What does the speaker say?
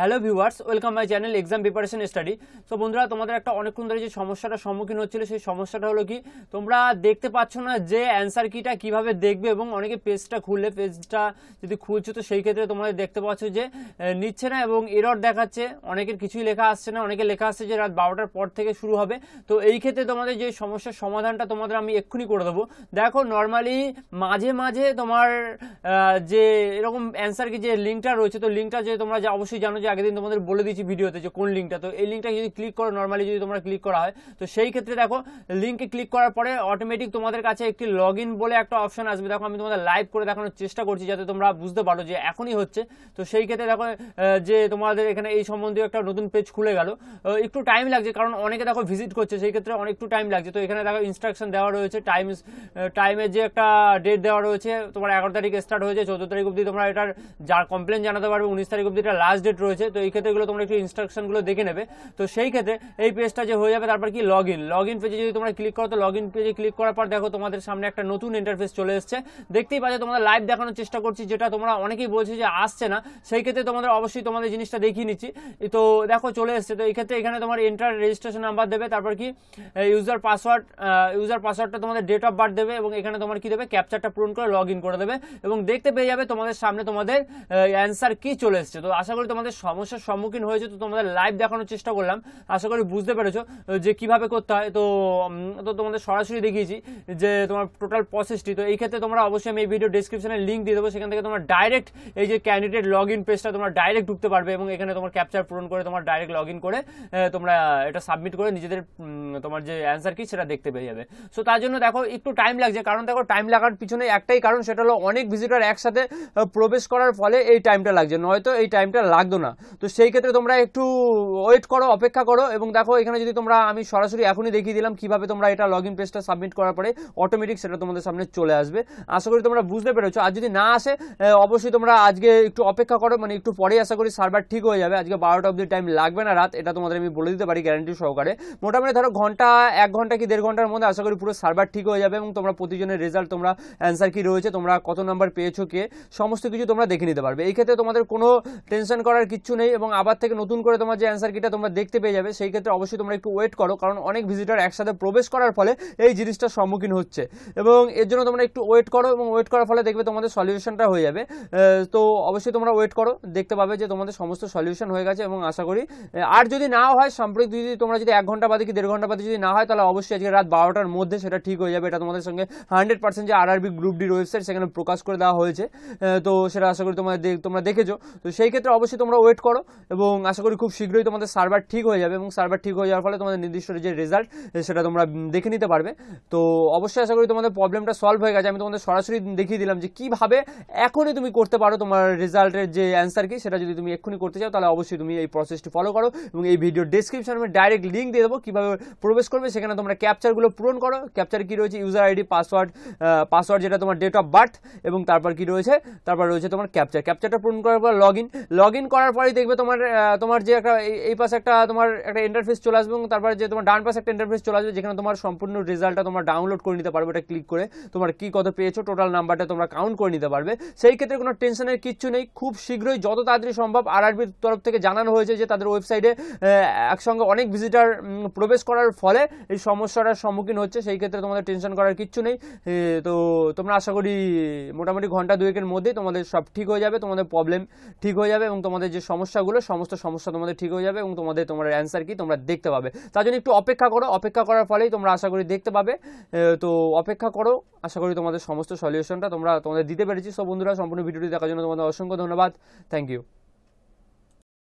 Hello viewers, welcome my channel exam preparation study. তো বন্ধুরা, তোমাদের একটা অনেকক্ষণ ধরে যে সমস্যাটার সম্মুখীন হচ্ছিল, সেই সমস্যাটা হলো কি, তোমরা দেখতে পাচ্ছ না যে অ্যান্সার কিটা কীভাবে দেখবে এবং অনেকে পেজটা খুললে পেজটা যদি খুলছো, তো সেই ক্ষেত্রে তোমাদের দেখতে পাচ্ছ যে নিচ্ছে না এবং এরর দেখাচ্ছে। অনেকের কিছুই লেখা আসছে না, অনেকে লেখা আসছে যে রাত বারোটার পর থেকে শুরু হবে। তো এই ক্ষেত্রে তোমাদের যে সমস্যার সমাধানটা তোমাদের আমি এক্ষুনি করে দেবো। দেখো নর্মালি মাঝে মাঝে তোমার যে এরকম অ্যান্সার কি যে লিঙ্কটা রয়েছে, তো লিঙ্কটা যে তোমরা যে অবশ্যই জানো যে আগের দিন তোমাদের বলে দিয়েছি ভিডিওতে যে কোন লিঙ্কটা তো এই লিঙ্কটা যদি ক্লিক করো নর্মালি যদি তোমরা ক্লিক করা হয়, তো সেই ক্ষেত্রে দেখো লিঙ্কে ক্লিক করার পরে অটোমেটিক তোমাদের কাছে একটি লগ বলে একটা অপশন আসবে। দেখো, আমি তোমাদের লাইভ করে দেখানোর চেষ্টা করছি যাতে তোমরা বুঝতে পারো যে এখনই হচ্ছে। তো সেই ক্ষেত্রে দেখো যে তোমাদের এখানে এই সম্বন্ধীয় একটা নতুন পেজ খুলে গেল। একটু টাইম লাগছে, কারণ অনেকে দেখো ভিজিট করছে, সেই ক্ষেত্রে অনেক একটু টাইম লাগছে। তো এখানে দেখো ইনস্ট্রাকশন দেওয়া রয়েছে টাইম টাইমের যে একটা ডেট দেওয়া রয়েছে, তোমার এগারো তারিখ স্টার্ট হয়েছে, চোদ্দ তারিখ অবধি তোমরা এটার যার কমপ্লেন জানাতে পারবে, উনিশ তারিখ অবধি এটা লাস্ট ডেট রয়েছে। তো এই ক্ষেত্রে এগুলো তোমরা একটু ইনস্ট্রাকশনগুলো দেখে নেবে। তো সেই ক্ষেত্রে এই পেজটা যে হয়ে যাবে, তারপর কি? লগ ইন লগ ইন পেজে যদি তোমরা ক্লিক করো, তো লগ ইন পেজে ক্লিক করার পর দেখো তোমাদের সামনে একটা নতুন ইন্টারফেস চলে এসেছে। দেখতেই পাচ্ছ, তোমাদের লাইভ দেখানোর চেষ্টা করছি, যেটা তোমরা অনেকেই বলছে যে আসছে না। সেই ক্ষেত্রে তোমাদের অবশ্যই তোমাদের জিনিসটা দেখিয়ে নিচ্ছি। তো দেখো, চলে এসেছে। তো এই ক্ষেত্রে এখানে তোমার এন্টার রেজিস্ট্রেশন নাম্বার দেবে, তারপর কি? ইউজার পাসওয়ার্ড ইউজার পাসওয়ার্ডটা তোমাদের ডেট অফ বার্থ দেবে এবং এখানে তোমার কি দেবে? ক্যাপচারটা পূরণ করে লগ ইন করে দেবে। এবং দেখতে পেয়ে যাবে তোমাদের সামনে তোমাদের অ্যান্সার কি চলে এসেছে। তো আশা করি তোমাদের সমস্যার সম্মুখীন হয়েছে, তো তোমাদের লাইভ দেখানোর চেষ্টা করলাম। আশা করি বুঝতে পেরেছ যে কীভাবে করতে হয়। তো তো তোমাদের সরাসরি দেখিয়েছি যে তোমার টোটাল প্রসেসটি তো এই ক্ষেত্রে তোমরা অবশ্যই আমি এই ভিডিও ডিসক্রিপশনে লিঙ্ক দিয়ে দেবো। সেখান থেকে তোমরা ডাইরেক্ট এই যে ক্যান্ডিডেট লগ ইন পেজটা তোমরা ডাইরেক্ট ঢুকতে পারবে এবং এখানে তোমার ক্যাপচার পূরণ করে তোমার ডাইরেক্ট লগ ইন করে তোমরা এটা সাবমিট করে নিজেদের তোমার যে অ্যান্সার কি সেটা দেখতে পেয়ে যাবে। সো তার জন্য দেখো, একটু টাইম লাগছে। কারণ দেখো টাইম লাগার পিছনে একটাই কারণ, সেটা হলো অনেক ভিজিটার একসাথে প্রবেশ করার ফলে এই টাইমটা লাগছে। নয়তো এই টাইমটা লাগতো না। তো সেই ক্ষেত্রে তোমরা একটু ওয়েট করো, অপেক্ষা করো এবং দেখো এখানে যদি তোমরা, আমি সরাসরি এখনই দেখিয়ে দিলাম কীভাবে তোমরা এটা লগ ইন পেজটা সাবমিট করার পরে অটোমেটিক সেটা তোমাদের সামনে চলে আসবে। আশা করি তোমরা বুঝতে পেরেছ। আর যদি না আসে অবশ্যই তোমরা আজকে একটু অপেক্ষা করো মানে একটু পরে আশা করি সার্ভার ঠিক হয়ে যাবে। আজকে বারোটা অবধি টাইম লাগবে না রাত, এটা তোমাদের আমি বলে দিতে পারি গ্যারান্টি সহকারে। মোটামুটি ধরো ঘণ্টা, এক ঘণ্টা কি দেড় ঘণ্টার মধ্যে আশা করি পুরো সার্ভার ঠিক হয়ে যাবে এবং তোমরা প্রতিজনের রেজাল্ট তোমরা অ্যান্সার কি রয়েছে, তোমরা কত নাম্বার পেয়েছ কে, সমস্ত কিছু তোমরা দেখে নিতে পারবে। এই ক্ষেত্রে তোমাদের কোনো টেনশন করার কিচ্ছু নেই এবং আবার থেকে নতুন করে তোমার যে অ্যান্সার কিটা তোমরা দেখতে পেয়ে যাবে, সেই ক্ষেত্রে অবশ্যই তোমরা একটু ওয়েট করো, কারণ অনেক ভিজিটার একসাথে প্রবেশ করার ফলে এই জিনিসটার সম্মুখীন হচ্ছে। এবং এর জন্য তোমরা একটু ওয়েট করো এবং ওয়েট করার ফলে দেখবে তোমাদের সলিউশনটা হয়ে যাবে। তো অবশ্যই তোমরা ওয়েট করো, দেখতে পাবে যে তোমাদের সমস্ত সলিউশন হয়ে গেছে এবং আশা করি আর যদি না হয়, সাম্প্রতিক যদি তোমরা যদি এক ঘণ্টা বাদে কি দেড় ঘণ্টা বাদে যদি না হয়, তাহলে অবশ্যই আজকে রাত বারোটার মধ্যে সেটা ঠিক হয়ে যাবে। এটা তোমাদের সঙ্গে হান্ড্রেড পার্সেন্ট যে আরআরবি গ্রুপ ডির ওয়েবসাইট সেখানে প্রকাশ করে দেওয়া হয়েছে। তো সেটা আশা করি তোমাদের তোমরা দেখেছ। তো সেই ক্ষেত্রে অবশ্যই তোমরা ওয়েট করো এবং আশা করি খুব শীঘ্রই তোমাদের সার্ভার ঠিক হয়ে যাবে এবং সার্ভার ঠিক হয়ে যাওয়ার ফলে তোমাদের নির্দিষ্ট যে রেজাল্ট সেটা তোমরা দেখে নিতে পারবে। তো অবশ্যই আশা করি তোমাদের প্রবলেমটা সলভ হয়ে গেছে। আমি তোমাদের সরাসরি দেখিয়ে দিলাম যে কীভাবে এখনই তুমি করতে পারো তোমার রেজাল্টের যে অ্যান্সার কি, সেটা যদি তুমি এক্ষুনি করতে চাও, তাহলে অবশ্যই তুমি এই প্রসেসটি ফলো করো এবং এই ভিডিও ডেসক্রিপশনে আমি ডাইরেক্ট লিঙ্ক দিয়ে দেবো কীভাবে প্রবেশ করবে। সেখানে তোমরা ক্যাপচারগুলো পূরণ করো। ক্যাপচার কী রয়েছে? ইউজার আইডি পাসওয়ার্ড পাসওয়ার্ড যেটা তোমার ডেট অফ বার্থ এবং তারপর কি রয়েছে? তারপর রয়েছে তোমার ক্যাপচার ক্যাপচারটা পূরণ করার পর লগ ইন লগ ইন করার পরেই দেখবে তোমার তোমার যে একটা এই- এই পাশে একটা তোমার একটা ইন্টারফেস চলে আসবে এবং তারপরে যে তোমার ডান পাশে একটা ইন্টারফেস চলে আসবে যেখানে তোমার সম্পূর্ণ রেজাল্টটা তোমরা ডাউনলোড করে নিতে পারবে। এটা ক্লিক করে তোমার কি কত পেয়েছ টোটাল নাম্বারটা তোমরা কাউন্ট করে নিতে পারবে। সেই ক্ষেত্রে কোনো টেনশনের কিচ্ছু নেই। খুব শীঘ্রই যত তাড়াতাড়ি সম্ভব আরআরবির তরফ থেকে জানানো হয়েছে যে তাদের ওয়েবসাইটে একসঙ্গে অনেক ভিজিটার প্রবেশ করার ফলে এই সমস্যাটার সম্মুখীন হচ্ছে। সেই ক্ষেত্রে তোমাদের টেনশন করার কিচ্ছু নেই। তো তোমরা আশা করি মোটামুটি ঘণ্টা দুয়েকের মধ্যেই তোমাদের সব ঠিক হয়ে যাবে, তোমাদের প্রবলেম ঠিক হয়ে যাবে এবং তোমাদের যে সমস্যাগুলো, সমস্ত সমস্যা তোমাদের ঠিক হয়ে যাবে এবং তোমাদের, তোমার অ্যান্সার কি তোমরা দেখতে পাবে। তার জন্য একটু অপেক্ষা করো, অপেক্ষা করার ফলেই তোমরা আশা করি দেখতে পাবে। তো অপেক্ষা করো, আশা করি তোমাদের সমস্ত সলিউশনটা তোমরা, তোমাদের দিতে পেরেছি। সব বন্ধুরা, সম্পূর্ণ ভিডিওটি দেখার জন্য তোমাদের অসংখ্য ধন্যবাদ। Thank you